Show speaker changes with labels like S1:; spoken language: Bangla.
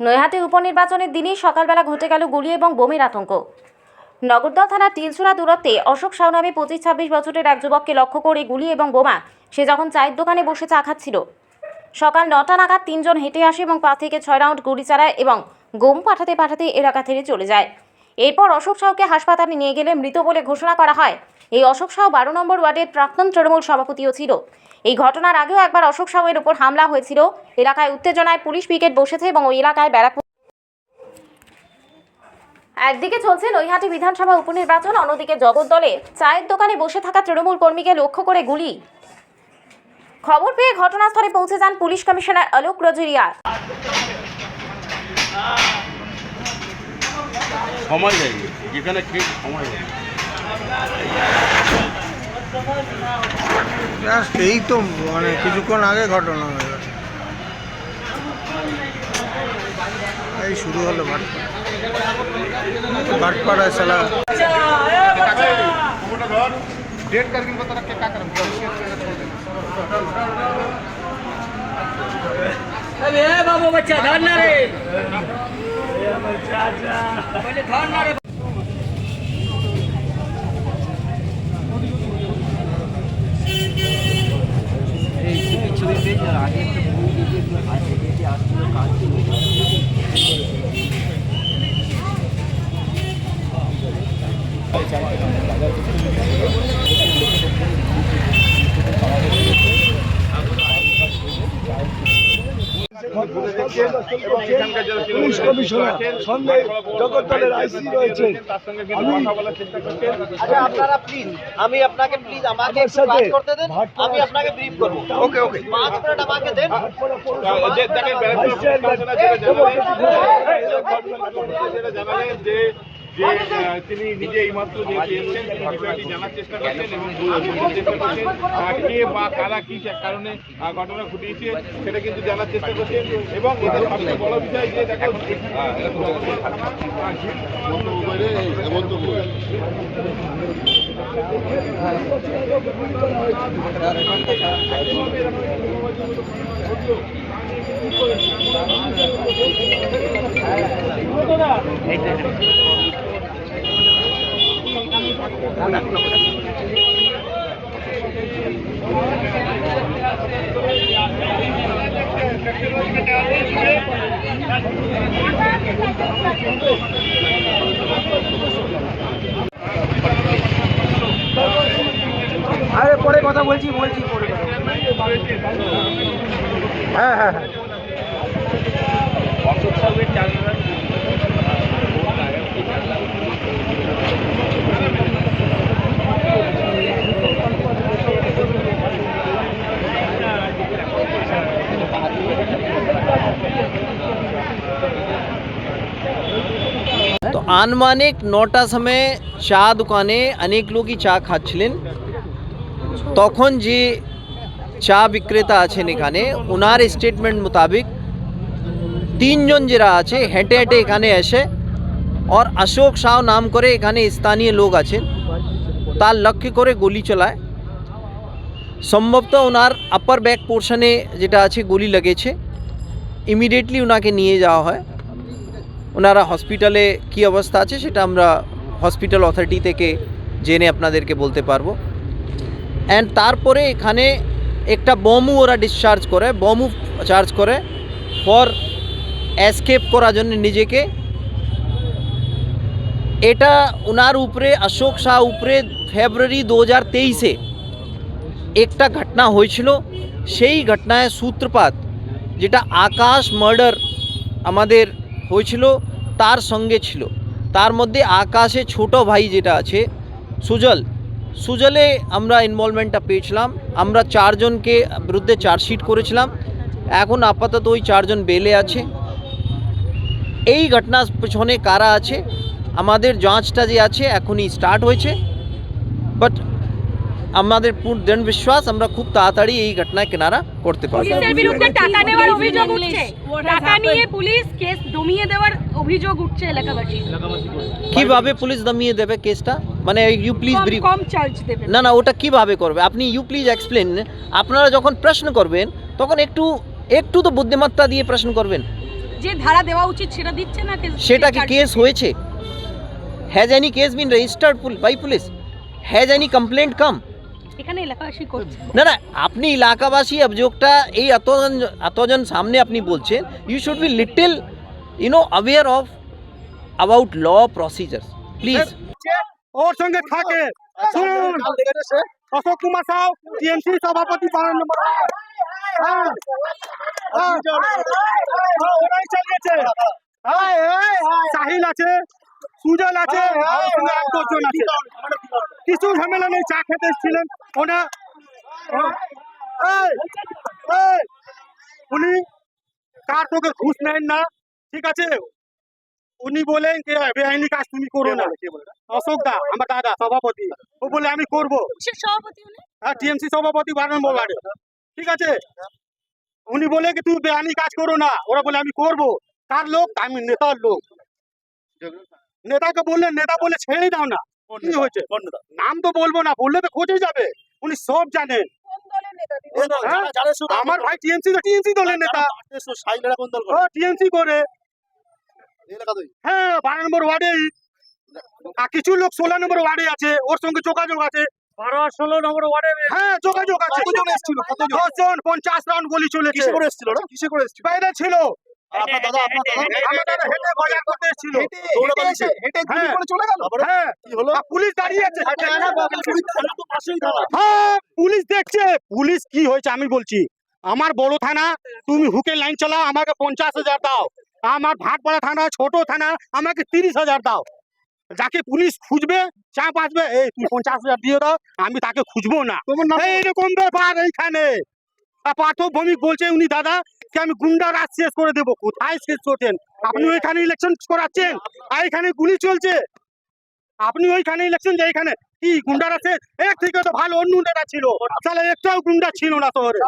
S1: নৈহাটি উপনির্বাচনের দিনই সকালবেলা ঘটে গেল গুলি এবং বোমের আতঙ্ক। নগরদল থানার তিলসুরা দূরত্বে অশোক সাউ নামে পঁচিশ ছাব্বিশ বছরের এক যুবককে লক্ষ্য করে গুলি এবং বোমা। সে যখন চায়ের দোকানে বসে চা খাচ্ছিল। সকাল নটা নাগাদ তিনজন হেঁটে আসে এবং পা থেকে ছয় রাউন্ড গুলি চালায় এবং গোম পাঠাতে পাঠাতে এলাকা থেকে চলে যায়। এরপর অশোক সাউকে হাসপাতালে নিয়ে গেলে মৃত বলে ঘোষণা করা হয়। এই অশোক সাউ বারো নম্বর ওয়ার্ডের প্রাক্তন তৃণমূল সভাপতিও ছিল। এই ঘটনার আগেও একবার অশোক সাউয়ের উপর হামলা হয়েছিল। এলাকায় উত্তেজনায় পুলিশ পিকেট বসেছে এবং ওই এলাকায় ব্যারাকপুর একদিকে চলছে নৈহাটি বিধানসভা উপনির্বাচন, অন্যদিকে জগদ্দলে চায়ের দোকানে বসে থাকা তৃণমূল কর্মীকে লক্ষ্য করে গুলি। খবর পেয়ে ঘটনাস্থলে পৌঁছে যান পুলিশ কমিশনার অলোক রজরিয়া
S2: সময় দেয়নি যেখানে ঠিক সময় দেয়নি
S3: জাস্ট এই তো মানে কিছুক্ষণ আগে ঘটনা হয়ে গেছে এই শুরু হলো ভাটপাড়া ভাটপাড়া সালা
S2: डेट करके बता रहा क्या करें
S4: अरे ए बाबू बच्चा धर ना रे ચાચા.
S5: পুলিশ কমিশনার সঙ্গে জগদ্দলের আইসি রয়েছেন
S6: আচ্ছা আপনারা প্লিজ আমি আপনাকে প্লিজ আমাকে করতে দেন আমি আপনাকে ব্রিফ করব
S2: ওকে ওকে
S6: 5 মিনিট আমাকে দেন
S2: জানা যায় যে যে তিনি নিজে এইমাত্র যে তিনি বিষয়টি জানার চেষ্টা করছেন এবং চেষ্টা করছেন কে বা কারা কি কারণে ঘটনা ঘটিয়েছে সেটা কিন্তু জানার চেষ্টা করছেন এবং এটা সবচেয়ে বড় বিষয় যে দেখো
S3: আরে পরে কথা বলছি বলছি হ্যাঁ হ্যাঁ হ্যাঁ।
S7: আনুমানিক নটার সময় চা দোকানে অনেক লোকই চা খাচ্ছিলেন তখন যে চা বিক্রেতা আছেন এখানে ওনার স্টেটমেন্ট মোতাবেক তিনজন যারা আছে হেঁটে হেঁটে এখানে এসে আর অশোক সাউ নাম করে এখানে স্থানীয় লোক আছেন তার লক্ষ্য করে গুলি চালায় সম্ভবত ওনার আপার ব্যাক পোর্শনে যেটা আছে গুলি লেগেছে ইমিডিয়েটলি ওনাকে নিয়ে যাওয়া হয় ওনারা হসপিটালে কি অবস্থা আছে সেটা আমরা হসপিটাল অথরিটি থেকে জেনে আপনাদেরকে বলতে পারব। অ্যান্ড তারপরে এখানে একটা বমু ওরা ডিসচার্জ করে বমু চার্জ করে ফর এসকেপ করার জন্য নিজেকে। এটা ওনার উপরে, অশোক শাহ উপরে ফেব্রুয়ারি দু হাজার তেইশে একটা ঘটনা হয়েছিল। সেই ঘটনায় সূত্রপাত, যেটা আকাশ মার্ডার আমাদের হয়েছিল, তার সঙ্গে ছিল। তার মধ্যে আকাশে ছোট ভাই যেটা আছে, সুজল। সুজলে আমরা ইনভলভমেন্টটা পেয়েছিলাম। আমরা চারজনকে বিরুদ্ধে চার্জশিট করেছিলাম। এখন আপাতত ওই চারজন বেলে আছে। এই ঘটনার পেছনে কারা আছে, আমাদের যাঁচটা যে আছে, এখনই স্টার্ট হয়েছে। বাট আমাদের পূর্ণ বিশ্বাস আমরা খুব তাড়াতাড়ি এই ঘটনায় কিনারা করতে পারব।
S8: পুলিশের বিরুদ্ধে টাকা নেওয়ার অভিযোগ উঠছে। টাকা নিয়ে পুলিশ কেস দমিয়ে দেওয়ার অভিযোগ উঠছে এলাকাবাসী
S7: কীভাবে পুলিশ দমিয়ে দেবে কেসটা? মানে ইউ প্লিজ ব্রিফ
S8: কম চার্জ দেবে।
S7: না না ওটা কীভাবে করবে? আপনি ইউ প্লিজ এক্সপ্লেন আপনারা যখন প্রশ্ন করবেন তখন একটু একটু তো বুদ্ধিমত্তা দিয়ে প্রশ্ন করবেন।
S8: যে ধারা দেওয়া উচিত সেটা দিচ্ছে না
S7: সেটা কি কেস হয়েছে? Has any case been registered by police has any complaint come
S8: এখানে এলাকাবাসী করছে
S7: না না আপনি এলাকাবাসী অভিযোগটা এই এতজন এতজন সামনে আপনি বলছেন you should be little you know aware of about law procedure please
S3: ওর সঙ্গে থাকে শুনুন অশোক কুমার সাউ টিএমসি সভাপতি বারো নম্বর হ্যাঁ, হ্যাঁ, হ্যাঁ, ওরাই চালিয়েছে সাহিল আছে সুজল আছে আছে কিছু ঝামেলা নেই চা খেতে এসেছিলেন। ওনা উনি কার তোকে ঘুষ নেন না ঠিক আছে? উনি বলেন যে বেআইনি কাজ তুমি করো না। অশোক দা আমার দাদা সভাপতি। ও বলে আমি করব।
S8: সভাপতি উনি?
S3: হ্যাঁ টিএমসি সভাপতি বারো নম্বর ঠিক আছে? উনি বলে কি তুই বেআইনি কাজ করো না। ওরা বলে আমি করব। কার লোক? আমি নেতার লোক। নেতাকে বললেন নেতা বলে ছেড়েই দাও না। কি হয়েছে? নাম তো বলব না বললে তো খোঁজে যাবে। উনি সব জানেন। হ্যাঁ? আমার ভাই টিএমসি তো টিএমসি দলের নেতা। ও টিএমসি করে। হ্যাঁ বারো নম্বর ওয়ার্ডেই। আর কিছু লোক ষোলো নম্বর ওয়ার্ডে আছে ওর সঙ্গে যোগাযোগ আছে। বারো ষোলো নম্বর ওয়ার্ডে হ্যাঁ যোগাযোগ আছে। দশ জন পঞ্চাশ রাউন্ড গুলি চলেছে। কিসে করে এসেছিল কিসে করে এসেছিল? বাইরে ছিল। আমার দাদা হেঁটে বাজার করতে এসেছিল। হ্যাঁ। পুলিশ দাঁড়িয়ে আছে হ্যাঁ পুলিশ দেখছে। পুলিশ কি হয়েছে আমি বলছি আমার বড় থানা তুমি হুকের লাইন চালাও আমাকে পঞ্চাশ হাজার দাও। আমার ভাটপাড়া থানা ছোট থানা আমাকে তিরিশ হাজার দাও। যাকে পুলিশ খুঁজবে চাপ আসবে এই তুমি পঞ্চাশ হাজার দিয়ে দাও আমি তাকে খুঁজবো না। এইরকম ব্যাপার এইখানে। পার্থ ভৌমিক বলছে উনি দাদা আমি গুন্ডা রাজ শেষ করে দেবো। কোথায় শেষ করছেন? আপনি ওইখানে ইলেকশন করাচ্ছেন? আর এখানে গুলি চলছে। আপনি ওইখানে ইলেকশন যে এখানে কি গুন্ডারা শেষ? এর থেকে তো ভালো, অন্য নেতা ছিল। তাহলে একটাও গুন্ডা ছিল না শহরে।